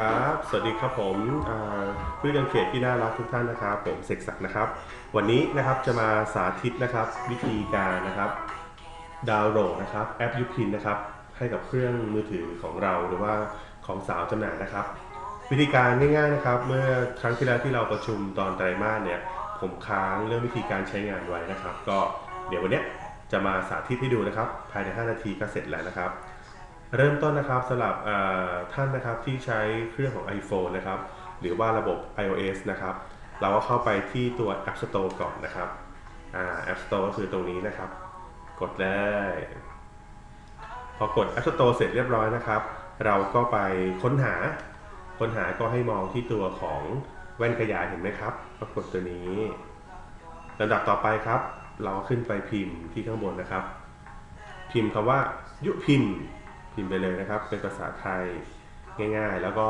ครับ สวัสดีครับผมอ่าผู้จัดการเขตที่น่ารักทุกท่านนะครับ ผมเสกศักดิ์นะครับ วันนี้นะครับจะมาสาธิตนะครับ วิธีการนะครับดาวน์โหลดนะครับแอปยูพินนะครับให้กับเครื่องมือถือของเราหรือว่าของสาวจำหน่ายนะครับ วิธีการง่ายๆนะครับ เมื่อครั้งที่แล้วที่เราประชุมตอนไตรมาสเนี่ยผมค้างเรื่องวิธีการใช้งานไว้นะครับ ก็เดี๋ยววันนี้จะมาสาธิตให้ดูนะครับ ภายใน 5 นาทีก็เสร็จแล้วนะครับ เริ่มต้นนะครับสำหรับท่านนะครับที่ใช้เครื่องของ iPhone นะครับ หรือว่าระบบ iOS นะครับ เราก็เข้าไปที่ตัว App Store ก่อนนะครับอ่า App Store ก็คือตรงนี้นะครับ กดเลยพอกด App Store เสร็จเรียบร้อยนะครับ เราก็ไปค้นหา ค้นหาก็ให้มองที่ตัวของแว่นขยายเห็นไหมครับก็กดตัวนี้ลำดับต่อไปครับ เราก็ขึ้นไปพิมพ์ที่ข้างบนนะครับ พิมพ์คำว่ายุพินพิ พิมพ์ไปเลยนะครับ เป็นภาษาไทยง่าย ๆ แล้วก็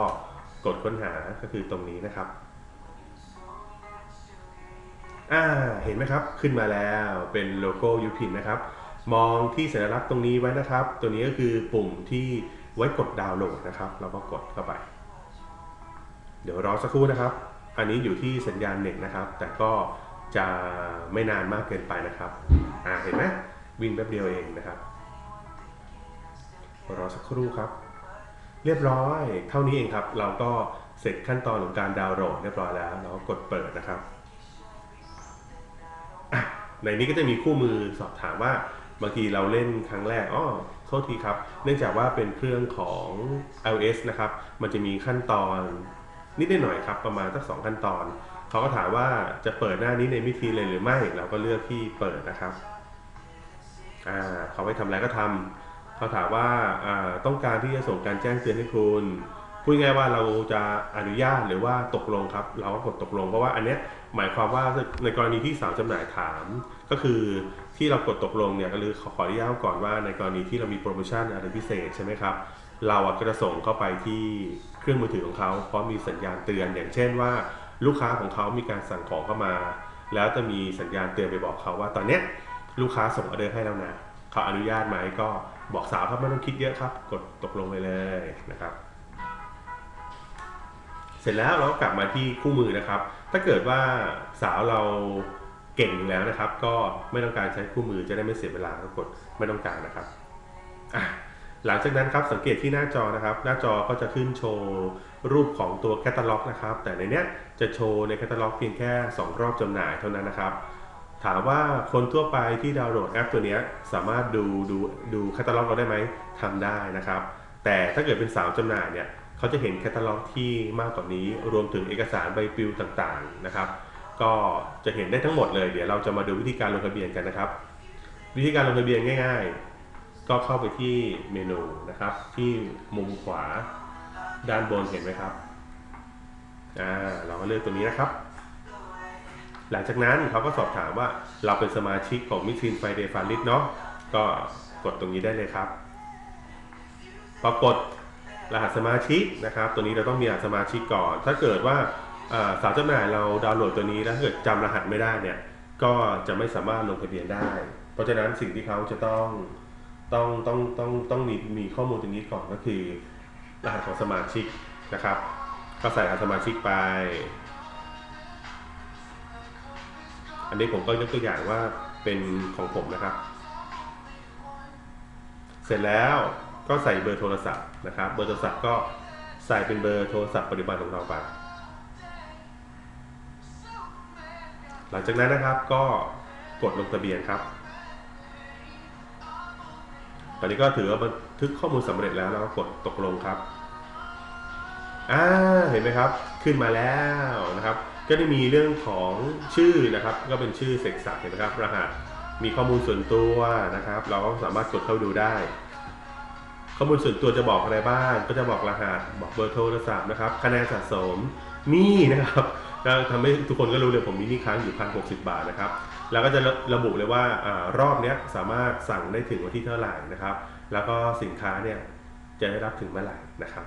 กดค้นหาก็คือตรงนี้นะครับอ่าเห็นไหมครับขึ้นมาแล้วเป็นโลโก้ยูพินนะครับ มองที่สัญลักษณ์ตรงนี้ไว้นะครับ ตัวนี้ก็คือปุ่มที่ไว้กดดาวน์โหลดนะครับ เราก็กดเข้าไป เดี๋ยวรอสักครู่นะครับ อันนี้อยู่ที่สัญญาณเน็ตนะครับ แต่ก็จะไม่นานมากเกินไปนะครับอ่าเห็นไหมวิ่งแป๊บเดียวเองนะครับ รอสักครู่ครับ เรียบร้อย เท่านี้เองครับ เราก็เสร็จขั้นตอนของการดาวน์โหลดเรียบร้อยแล้วเรากดเปิดนะครับ ในนี้ก็จะมีคู่มือสอบถามว่าบางทีเราเล่นครั้งแรกอ๋อโทษทีครับ เนื่องจากว่าเป็นเครื่องของ iOS นะครับ มันจะมีขั้นตอนนิดหน่อยครับ ประมาณสักสองขั้นตอน เขาก็ถามว่าจะเปิดหน้านี้ในวิธีเลยหรือไม่ เราก็เลือกที่เปิดนะครับ อ่าเขาไปทำอะไรก็ทำ เขาถามว่าต้องการที่จะส่งการแจ้งเตือนให้คุณพูดง่ายว่าเราจะอนุญาตหรือว่าตกลงครับ เราก็กดตกลงเพราะว่าอันเนี้ยหมายความว่าในกรณีที่สาวจำหน่ายถาม ก็คือที่เรากดตกลงเนี่ยก็คือขอขออนุญาตก่อนว่าในกรณีที่เรามีโปรโมชั่นอะไรพิเศษใช่ไหมครับเราอะก็จะส่งเข้าไปที่เครื่องมือถือของเขาเพราะมีสัญญาณเตือน อย่างเช่นว่า ลูกค้าของเขามีการสั่งของเข้ามา แล้วจะมีสัญญาณเตือนไปบอกเขาว่า ตอนเนี้ยลูกค้าส่งออเดอร์ให้แล้วนะ เขาอนุญาตไหมก็บอกสาวครับไม่ต้องคิดเยอะครับ กดตกลงไปเลยนะครับ เสร็จแล้วเรากลับมาที่คู่มือนะครับ ถ้าเกิดว่าสาวเราเก่งอยู่แล้วนะครับ ก็ไม่ต้องการใช้คู่มือจะได้ไม่เสียเวลาก็กดไม่ต้องการนะครับหลังจากนั้นครับสังเกตที่หน้าจอนะครับ หน้าจอก็จะขึ้นโชว์รูปของตัวแคตตาล็อกนะครับ แต่ในเนี้ยจะโชว์ในแคตตาล็อกเพียงแค่ 2 รอบจำหน่ายเท่านั้นนะครับ ถามว่าคนทั่วไปที่ดาวน์โหลดแอปตัวนี้สามารถดูดูดูแคตตาล็อกเราได้ไหมทำได้นะครับ แต่ถ้าเกิดเป็นสาวจำหน่ายเนี่ยเขาจะเห็นแคตตาล็อกที่มากกว่านี้ รวมถึงเอกสารใบปลิวต่างๆนะครับ ก็จะเห็นได้ทั้งหมดเลย เดี๋ยวเราจะมาดูวิธีการลงทะเบียนกันนะครับ วิธีการลงทะเบียนง่าย ๆ ก็เข้าไปที่เมนูนะครับ ที่มุมขวาด้านบนเห็นไหมครับอ่าเราก็เลือกตัวนี้นะครับ หลังจากนั้นเขาก็สอบถามว่าเราเป็นสมาชิกของมิทินไฟเดย์ฟาริสเนาะก็กดตรงนี้ได้เลยครับพอกดรหัสสมาชิกนะครับ ตัวนี้เราต้องมีรหัสสมาชิกก่อน ถ้าเกิดว่าสาวจำหน่ายเราดาวน์โหลดตัวนี้แล้วเกิดจำรหัสไม่ได้เนี่ยก็จะไม่สามารถลงทะเบียนได้ เพราะฉะนั้นสิ่งที่เขาจะต้องต้องต้องต้องต้องมีมีข้อมูลตรงนี้ก่อนก็คือ รหัสของสมาชิกนะครับ ก็ใส่รหัสสมาชิกไป อันนี้ผมก็ยกตัวอย่างว่าเป็นของผมนะครับ เสร็จแล้วก็ใส่เบอร์โทรศัพท์นะครับ เบอร์โทรศัพท์ก็ใส่เป็นเบอร์โทรศัพท์ปัจจุบันของเราไป หลังจากนั้นนะครับก็กดลงทะเบียนครับ ตอนนี้ก็ถือว่าบันทึกข้อมูลสำเร็จแล้วเราก็กดตกลงครับ อ่า เห็นไหมครับ ขึ้นมาแล้วนะครับ ก็ได้มีเรื่องของชื่อนะครับ ก็เป็นชื่อเสกศักดิ์เห็นไหมครับ รหัสมีข้อมูลส่วนตัวนะครับ เราก็สามารถกดเข้าดูได้ ข้อมูลส่วนตัวจะบอกอะไรบ้าง ก็จะบอกรหัส บอกเบอร์โทรศัพท์นะครับ คะแนนสะสมนี่นะครับก็ทำให้ทุกคนก็รู้เลยผมมีนี่ค้างอยู่พันหกสิบาทนะครับ แล้วก็จะระบุเลยว่าอารอบนี้สามารถสั่งได้ถึงวันที่เท่าไหร่นะครับ แล้วก็สินค้าเนี่ยจะได้รับถึงเมื่อไหร่นะครับ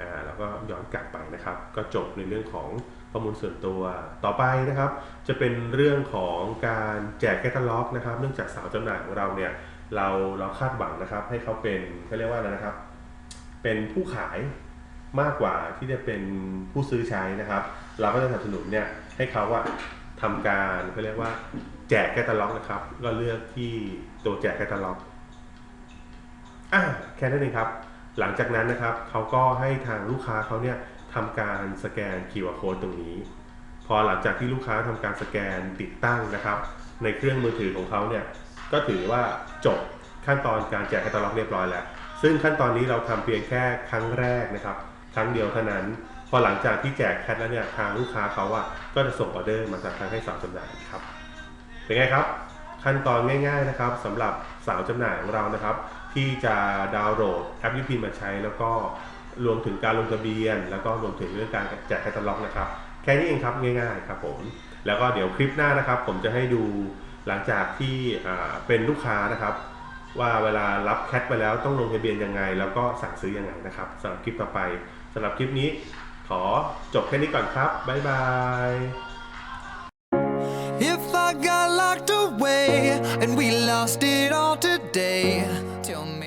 อ่าแล้วก็ย้อนกลับไปนะครับ ก็จบในเรื่องของ ข้อมูลส่วนตัว ต่อไปนะครับ จะเป็นเรื่องของการแจกแคตตาล็อกนะครับ เนื่องจากสาวจำหน่ายของเราเนี่ยเราเราคาดหวังนะครับ ให้เขาเป็นเขาเรียกว่าอะไรนะครับ เป็นผู้ขายมากกว่าที่จะเป็นผู้ซื้อใช้นะครับ เราก็จะสนับสนุนเนี่ยให้เขาว่าทำการเขาเรียกว่าแจกแคตตาล็อกนะครับ ก็เลือกที่ตัวแจกแคตตาล็อกอะแค่นั้นเองครับ หลังจากนั้นนะครับเขาก็ให้ทางลูกค้าเขาเนี่ย ทำการสแกน QR code ตรงนี้ พอหลังจากที่ลูกค้าทำการสแกนติดตั้งนะครับ ในเครื่องมือถือของเขาเนี่ยก็ถือว่าจบขั้นตอนการแจกแคตตาล็อกเรียบร้อยแล้ว ซึ่งขั้นตอนนี้เราทำเพียงแค่ครั้งแรกนะครับ ครั้งเดียวเท่านั้น พอหลังจากที่แจกแคทแล้วเนี่ยทางลูกค้าเขาอะก็จะส่งออเดอร์มาจากทางให้สาวจำหน่ายครับ เป็นไงครับ ขั้นตอนง่าย ๆนะครับสำหรับสาวจำหน่ายของเรานะครับ ที่จะดาวน์โหลดแอปยูพีมาใช้แล้วก็ รวมถึงการลงทะเบียน แล้วก็รวมถึงเรื่องการแจกแคตตาล็อกนะครับ แค่นี้เองครับง่ายๆครับผมแล้วก็เดี๋ยวคลิปหน้านะครับ ผมจะให้ดูหลังจากที่เป็นลูกค้านะครับ ว่าเวลารับแคทไปแล้วต้องลงทะเบียนยังไง แล้วก็สั่งซื้อยังไงนะครับสำหรับคลิปต่อไปสำหรับคลิปนี้ขอจบแค่นี้ก่อนครับ บ๊ายบาย If I got locked away and we lost it all today, tell me.